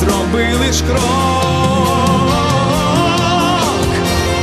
благаю, зроби лиш крок.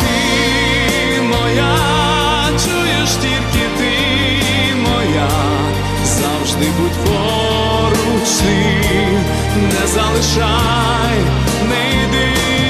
Ти моя, чуєш тільки ти моя, завжди будь поруч ти, не залишай, не йди.